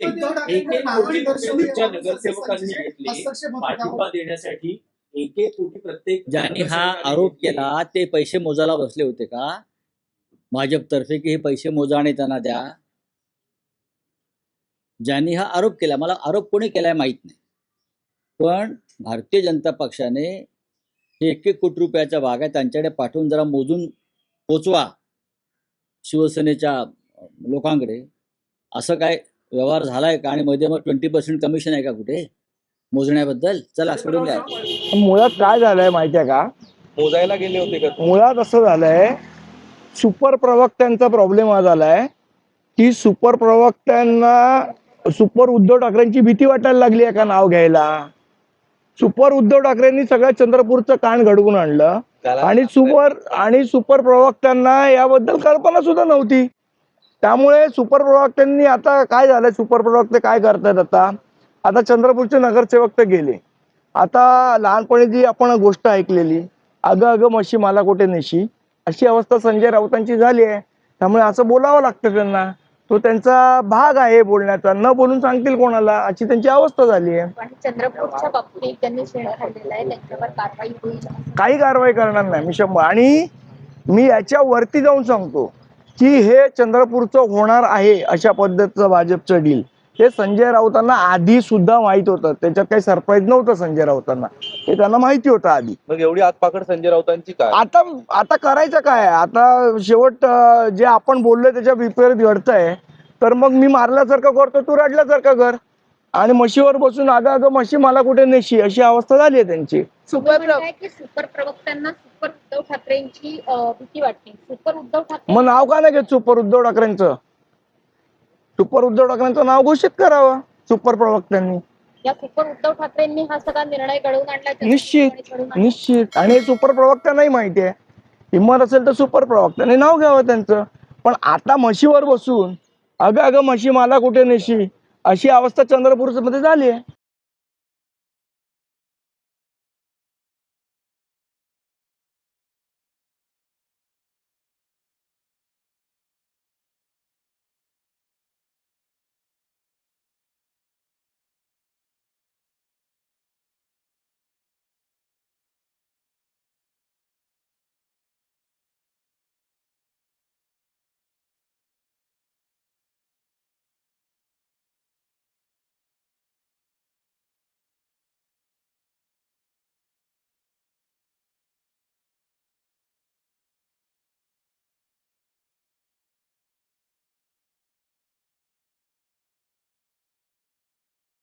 उद्धव ठाकरेंकडे एक एक मागणी कोटी दर्शवली तुमच्या याबाबत नगरसेवकांनी संजय घेतले. हस्तक्षेप होता पाठिंबा का? देण्यासाठी एक एक कोटी प्रत्येक ज्यांनी हा आरोप. केला ते पैसे मोजायला बसले होते का? भाजपतर्फे की हे पैसे मोजा आणि त्यांना द्या. ज्यांनी हा आरोप केला मला आरोप कोणी केलाय माहीत नाही. पण भारतीय जनता पक्षाने हे एक एक कोटी रुपयाच्या बागा त्यांच्याकडे पाठवून जरा मोजून पोचवा शिवसेनेच्या लोकांकडे. असं काय व्यवहार झालाय का? आणि मध्ये मग ट्वेंटी पर्सेंट कमिशन आहे का कुठे? मोजण्याबद्दल? चला सोडून द्या. मुळात काय झालंय माहितीये का? मोजायला गेले होते का? मुळात असं झालंय सुपर प्रवक्त्यांचा प्रॉब्लेम हा झालाय की सुपर प्रवक्त्यांना सुपर उद्धव ठाकरेंची भीती वाटायला लागली आहे का नाव घ्यायला? सुपर उद्धव ठाकरेंनी सगळ्या चंद्रपूरचं कान घडवून आणलं आणि सुपर आणि सुपर प्रवक्त्यांना याबद्दल कल्पना सुद्धा नव्हती. त्यामुळे सुपर प्रवक्त्यांनी आता काय झालंय सुपर प्रवक्ते काय करतायत आता? आता चंद्रपूरचे नगरसेवक तर गेले. आता लहानपणी जी आपण गोष्ट ऐकलेली अगं अगं म्हशी मला कुठे नेशी? अशी अवस्था संजय राऊतांची झाली आहे. त्यामुळे असं बोलावं लागतं त्यांना. तो त्यांचा भाग आहे बोलण्याचा. न बोलून सांगतील कोणाला? अशी त्यांची अवस्था झाली आहे. चंद्रपूरच्या बाबतीत त्यांनी काही कारवाई करणार नाही. मी शंभर आणि मी याच्या वरती जाऊन सांगतो. की हे चंद्रपूरचं होणार आहे अशा पद्धतीचं भाजपचं डील हे संजय राऊतांना आधी सुद्धा माहीत होतं. त्याच्यात काही सरप्राईज नव्हतं संजय राऊतांना. हे त्यांना माहिती होतं आधी. मग एवढी आतपाकड संजय राऊतांची काय? आता आता करायचं काय? आता शेवट जे आपण बोललोय त्याच्या विपरीत घडतंय तर मग मी मारल्यासारखं करतो तू रडल्यासारखं कर. आणि म्हशीवर बसून अगं अगं म्हशी मला कुठे नेशी? अशी अवस्था झाली आहे त्यांची. सुपर की सुपर प्रवक्त्यांना सुपर उद्धव ठाकरेंची भीती वाटते. सुपर उद्धव ठाकरे मग नाव का नाही घेत सुपर उद्धव ठाकरेंचं? सुपर उद्धव ठाकरेंचं नाव घोषित करावं सुपर प्रवक्त्यांनी. या सुपर उद्धव ठाकरेंनी हा सगळा निर्णय घडवून आणला निश्चित. निश्चित. आणि हे सुपर प्रवक्त्यांनाही माहिती आहे. हिंमत असेल तर सुपर प्रवक्त्याने नाव घ्यावं त्यांचं. पण आता म्हशीवर बसून अगं अगं म्हशी मला कुठे नेशी? अशी अवस्था चंद्रपूरमध्ये झाली आहे.